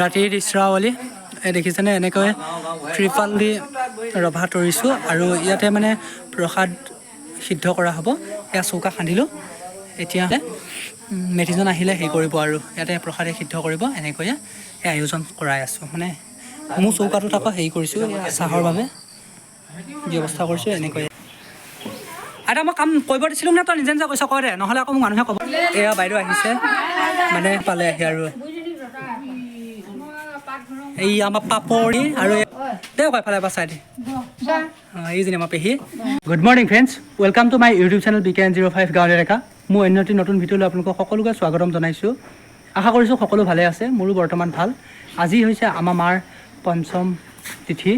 ৰাতিৰ দৃশ্যাৱলী দেখিছেনে এনেকৈ ত্ৰিপাল দি ৰভা তৰিছোঁ আৰু ইয়াতে মানে প্ৰসাদ সিদ্ধ কৰা হ'ব। এয়া চৌকা খান্দিলোঁ। এতিয়া মেধিজন আহিলে হেৰি কৰিব আৰু। ইয়াতে প্ৰসাদে সিদ্ধ কৰিব এনেকৈয়ে এই আয়োজন কৰাই আছোঁ। মানে মোৰ চৌকাটোত আকৌ হেৰি কৰিছোঁ চাহৰ বাবে ব্যৱস্থা কৰিছোঁ এনেকৈ আইতা মই কাম কৰিব দিছিলোঁ নে তই নিজে নিজে কৈছ কৈ দে নহ'লে আকৌ মোক মানুহে ক'ব। এয়া বাইদেউ আহিছে মানে পালে আহি আৰু। এই আমাৰ পাপৰি আৰু এই- দে আকৌ এফালে এবাৰ চাই দে অঁ, এইজনী আমাৰ পেহী। Good morning friends welcome to my YouTube channel B K N zero' five গাঁৱৰ ডেকা মোৰ অন্য এটি নতুন ভিডিঅ'লৈ আপোনালোকক সকলোকে স্বাগতম জনাইছোঁ। আশা কৰিছোঁ সকলো ভালে আছে মোৰো বৰ্তমান ভাল। আজি হৈছে আমাৰ মাৰ পঞ্চম তিথি।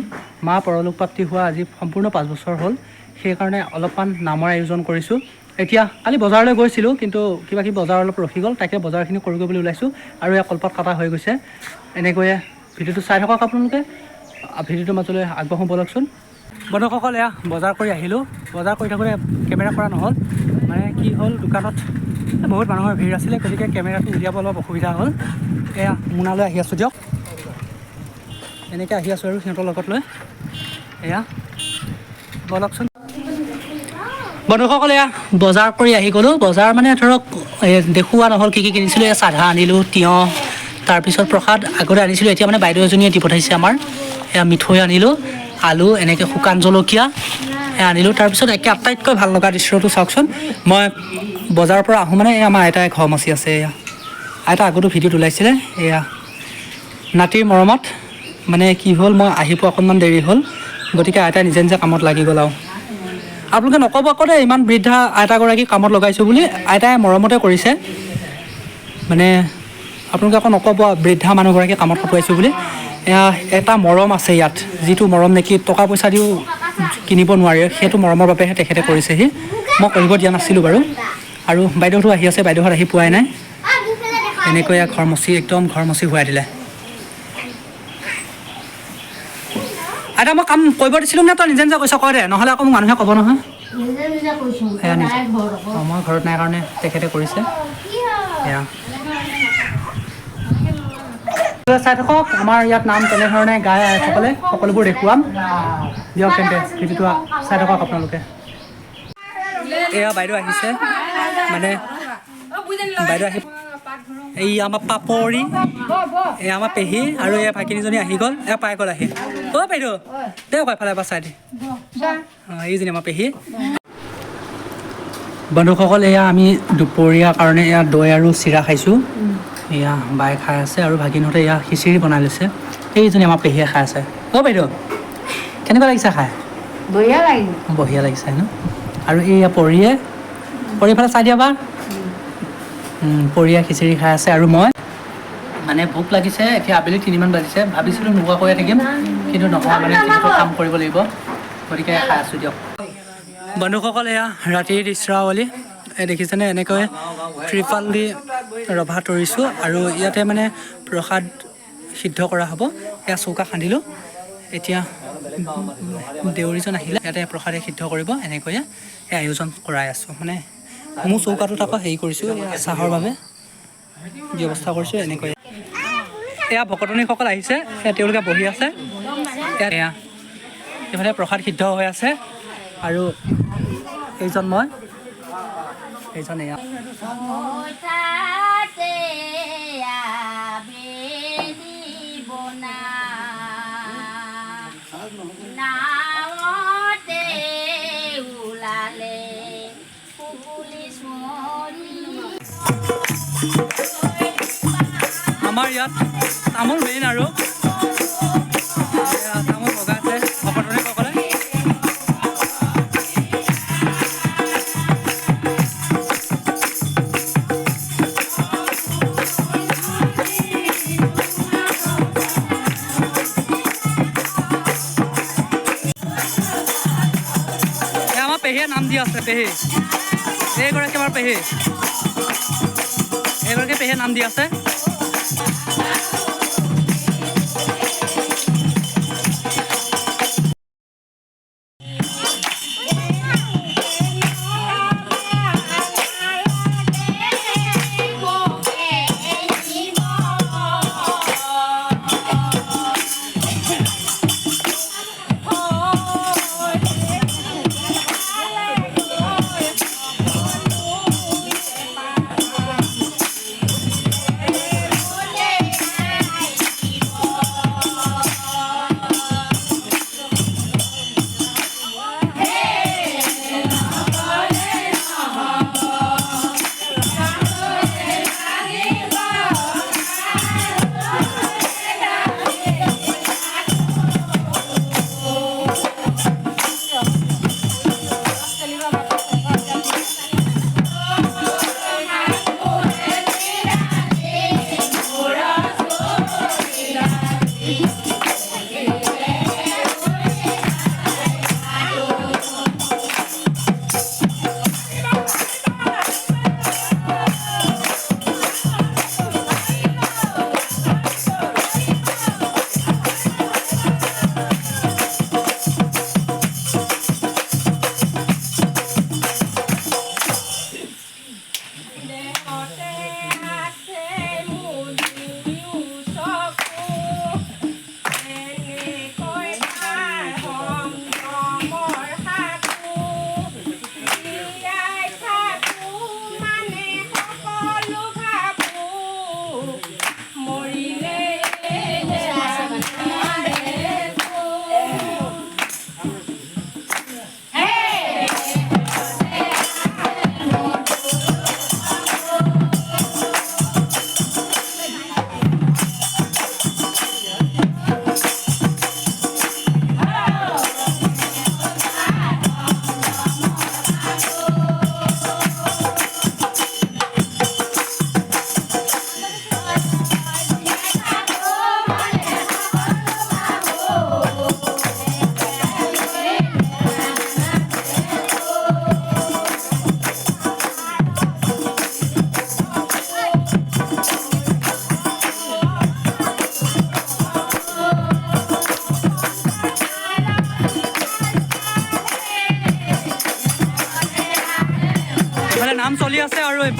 মা পৰলোকপ্ৰাপ্তি হোৱা আজি সম্পূৰ্ণ পাঁচ বছৰ হ'ল। সেইকাৰণে অলপমান নামৰ আয়োজন কৰিছোঁ। এতিয়া কালি বজাৰলৈ গৈছিলোঁ কিন্তু কিবা কিবি বজাৰ অলপ ৰখি গ'ল তাকে বজাৰখিনি কৰোঁগৈ বুলি ওলাইছোঁ। আৰু এয়া কলপাত কটা হৈ গৈছে। এনেকৈয়ে ভিডিঅ'টো চাই থাকক আপোনালোকে। ভিডিঅ'টোৰ মাজলৈ আগবাঢ়ো ব'লকচোন। বন্ধুসকল এয়া বজাৰ কৰি আহিলোঁ। বজাৰ কৰি থাকোঁতে কেমেৰা কৰা নহ'ল। মানে কি হ'ল দোকানত বহুত মানুহৰ ভিৰ আছিলে গতিকে কেমেৰাটো উলিয়াব অলপ অসুবিধা হ'ল। এয়া মোনালৈ আহি আছোঁ দিয়ক। এনেকৈ আহি আছোঁ আৰু সিহঁতৰ লগত লৈ। এয়া ব'লকচোন। বন্ধুসকল এয়া বজাৰ কৰি আহি গ'লোঁ। বজাৰ মানে ধৰক দেখুওৱা নহ'ল কি কি কিনিছিলোঁ। এয়া চাধা আনিলোঁ তিয়ঁহ তাৰপিছত প্ৰসাদ আগতে আনিছিলোঁ এতিয়া মানে বাইদেউ এজনীয়ে দি পঠাইছে আমাৰ। এয়া মিঠৈ আনিলোঁ আলু এনেকৈ শুকান জলকীয়া এয়া আনিলোঁ। তাৰপিছত একে আটাইতকৈ ভাল লগা দৃশ্যটো চাওকচোন। মই বজাৰৰ পৰা আহোঁ মানে এই আমাৰ আইতাই ঘৰ মচি আছে এয়া। আইতা আগতো ভিডিঅ'ত ওলাইছিলে এয়া। নাতিৰ মৰমত মানে কি হ'ল মই আহি পোৱা অকণমান দেৰি হ'ল গতিকে আইতাই নিজে নিজে কামত লাগি গ'ল আৰু। আপোনালোকে নক'ব আকৌ দেই ইমান বৃদ্ধা আইতাগৰাকী কামত লগাইছোঁ বুলি আইতাই মৰমতে কৰিছে। মানে আপোনালোকে আকৌ নক'ব বৃদ্ধা মানুহগৰাকী কামত খটুৱাইছোঁ বুলি। এটা মৰম আছে ইয়াত যিটো মৰম নেকি টকা পইচা দিও কিনিব নোৱাৰে সেইটো মৰমৰ বাবেহে তেখেতে কৰিছেহি। মই কৰিব দিয়া নাছিলোঁ বাৰু। আৰু বাইদেউহঁতো আহি আছে বাইদেউহঁত আহি পোৱাই নাই। এনেকৈ ঘৰ মচি একদম ঘৰ মচি ঘূৰাই দিলে। আইতা মই কাম কৰিব দিছিলোঁ নে তই নিজে নিজে কৈছ কৈ দে নহ'লে আকৌ মোক মানুহে ক'ব নহয়। মই ঘৰত নাই কাৰণে তেখেতে কৰিছে। এয়া। চাই থাকক আমাৰ ইয়াত নাম তেনেধৰণে গাই আইসকলে সকলোবোৰ দেখুৱাম। দিয়ক তেন্তে ভিডিঅ'টো চাই থাকক আপোনালোকে। এয়া বাইদেউ আহিছে। মানে বাইদেউ আহি এই আমাৰ পাপৰি এই আমাৰ পেহী আৰু এই ভাইটিনীজনী আহি গ'ল। এয়া পাই গ'ল আহি। অ' বাইদেউ আকৌ এফালে এবাৰ চাই দে। অঁ, এইজনী আমাৰ পেহী। বন্ধুসকল এয়া আমি দুপৰীয়াৰ কাৰণে এয়া দৈ আৰু চিৰা খাইছোঁ। এয়া বাই খাই আছে আৰু ভাগিনহঁতে এয়া খিচিৰি বনাই লৈছে। এইজনী আমাৰ পেহীয়ে খাই আছে। অ' বাইদেউ কেনেকুৱা লাগিছে খাই? বঢ়িয়া লাগিল বঢ়িয়া লাগিছে ন? আৰু এইয়া পৰিয়ে পৰি ফালে চাই দিয়া বা পৰিয়া খিচিৰি খাই আছে আৰু মই। মানে ভোক লাগিছে এতিয়া আবেলি তিনিমান বাজিছে। ভাবিছিলোঁ নোখোৱাকৈয়ে থাকিম কিন্তু নহয় মানে কাম কৰিব লাগিব। গতিকে খাই আছোঁ দিয়ক। বন্ধুসকল এয়া ৰাতিৰ দৃশ্যাৱলী। দেখিছেনে? এনেকৈ ত্ৰিপাল দি ৰভা তৰিছোঁ আৰু ইয়াতে মানে প্ৰসাদ সিদ্ধ কৰা হ'ব। এয়া চৌকা খান্দিলোঁ। এতিয়া দেউৰীজন আহিলে ইয়াতে প্ৰসাদে সিদ্ধ কৰিব। এনেকৈয়ে এই আয়োজন কৰাই আছোঁ। মানে মোৰ চৌকাটোত আকৌ হেৰি কৰিছোঁ চাহৰ বাবে ব্যৱস্থা কৰিছোঁ এনেকৈ এয়া ভকতনীসকল আহিছে তেওঁলোকে বহি আছে। এয়া এইফালে প্ৰসাদ সিদ্ধ হৈ আছে। আৰু এইজন মই এইজন এয়া পইচাতে আবেলি বনা নাৱতে ওলালে পুলিচ মৰি আমাৰ ইয়াত তামোল মেইন আৰু আছে পেহী। এইগৰাকী আমাৰ পেহী। এইগৰাকী পেহে নাম দি আছে।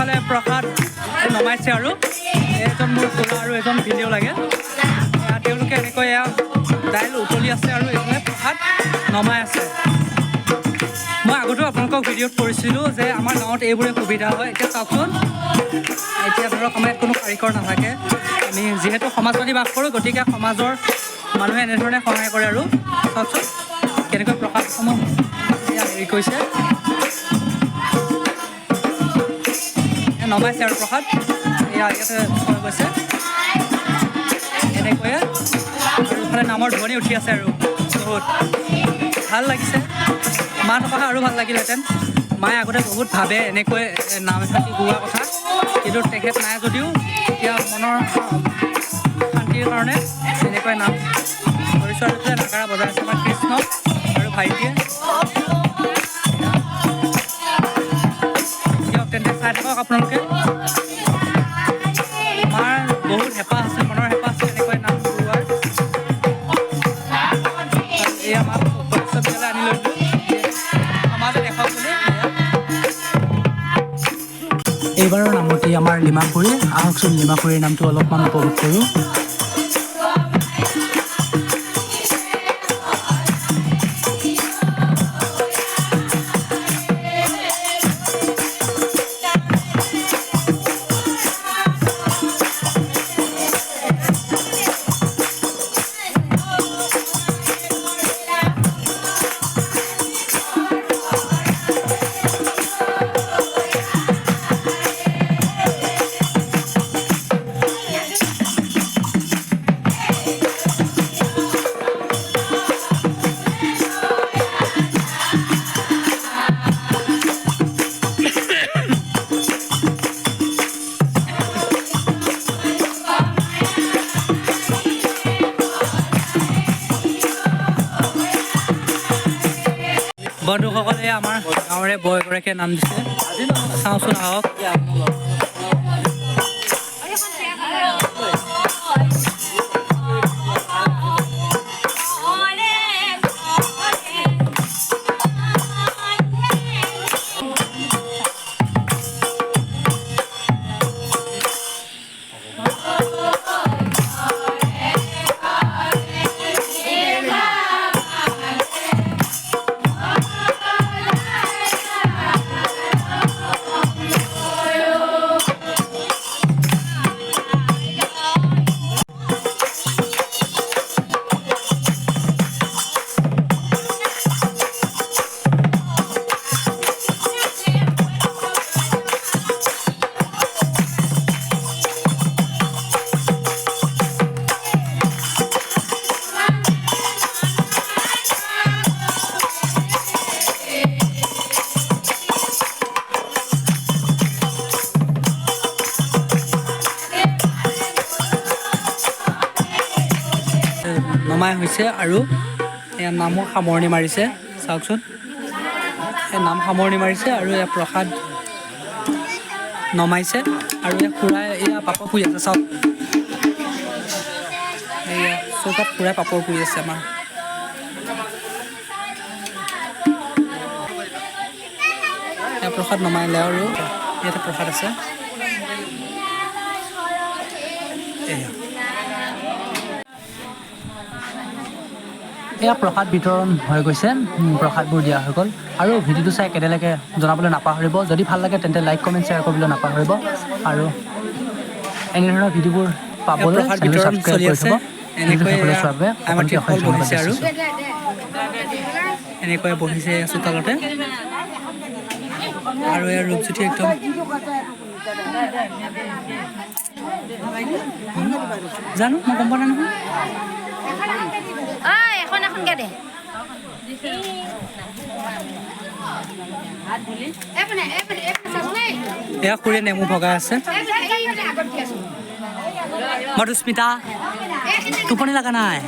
এইফালে প্ৰসাদ নমাইছে আৰু। এজন মোৰ খুৰা আৰু এজন ভিডিঅ' লাগে। তেওঁলোকে এনেকৈ এয়া দাইল উতলি আছে আৰু এইফালে প্ৰসাদ নমাই আছে। মই আগতেও আপোনালোকক ভিডিঅ'ত কৰিছিলোঁ যে আমাৰ গাঁৱত এইবোৰে সুবিধা হয়। এতিয়া চাওকচোন। এতিয়া ধৰক আমাৰ ইয়াত কোনো কাৰিকৰ নাথাকে। আমি যিহেতু সমাজবাদী বাস কৰোঁ গতিকে সমাজৰ মানুহে এনেধৰণে সহায় কৰে আৰু। চাওকচোন কেনেকৈ প্ৰসাদসমূহ হেৰি কৰিছে। নমাইছে আৰু প্ৰসাদ। ইয়াতে থৈ গৈছে। এনেকৈয়ে। আৰু ইফালে নামৰ ধ্বনি উঠি আছে আৰু বহুত। ভাল লাগিছে। মা থকা আৰু ভাল লাগিলহেঁতেন। মায়ে আগতে বহুত ভাবে এনেকৈ নাম এফাঁকি গোৱা কথা। কিন্তু তেখেত নাই যদিও এতিয়া মনৰ শান্তিৰ কাৰণে এনেকৈ নাম ধৰিছোঁ আৰু আছে আমাৰ কৃষ্ণ আৰু ভাইটিয়ে। চাই থাকক আপোনালোকে। আমাৰ বহুত হেঁপাহ আছে মনৰ হেঁপাহ আছে এনেকৈ নাম গোৱাৰ এই আমাৰ বিশ্ববিদ্যালয় আনি লৈ সমাজত দেখাওক বুলি। এইবাৰৰ নামতি আমাৰ লিমাপুৰী আহকচোন লিমাপুৰীৰ নামটো অলপমান উপভোগ কৰোঁ। বন্ধুসকলে আমাৰ গাঁৱৰে বয়গৰাকীয়ে নাম দিছে। চাওঁচোন আহক। নমাই হৈছে আৰু এয়া নামো সামৰণি মাৰিছে। চাওকচোন। এই নাম সামৰণি মাৰিছে আৰু এয়া প্ৰসাদ নমাইছে আৰু এয়া খুৰাই, এয়া পাপৰ পুৰি আছে, চাওক। এয়া চৌকাত খুৰাই পাপৰ পুৰি আছে আমাৰ। এয়া প্ৰসাদ নমাইলে আৰু। ইয়াতে প্ৰসাদ আছে। এয়া। এয়া প্ৰসাদ বিতৰণ হৈ গৈছে। প্ৰসাদবোৰ দিয়া হৈ গ'ল। আৰু ভিডিঅ'টো চাই কেনেলৈকে জনাবলৈ নাপাহৰিব। যদি ভাল লাগে তেন্তে লাইক কমেণ্ট শ্বেয়াৰ কৰিবলৈ নাপাহৰিব। আৰু এনেধৰণৰ ভিডিঅ'বোৰ পাবলৈ ছাবস্ক্ৰাইব কৰি। থ'ব। এনেকৈ বহিছে আৰু। যাচিছোঁ। এনেকৈ বহিছে চোতালতে। আৰু ৰূপজ্যোতি একদম জানো মই গম পোৱা নাই নহয়। ঐ এখন এখনকে দে এইপিনে, এইপিনে, এইপিনে চাচোন, এই। এয়া খুৰীয়ে নেমু ভগাই আছে এইপিনে, এইপিনে আগত দি আছো। মধুস্মিতা টোপনি লগা নাই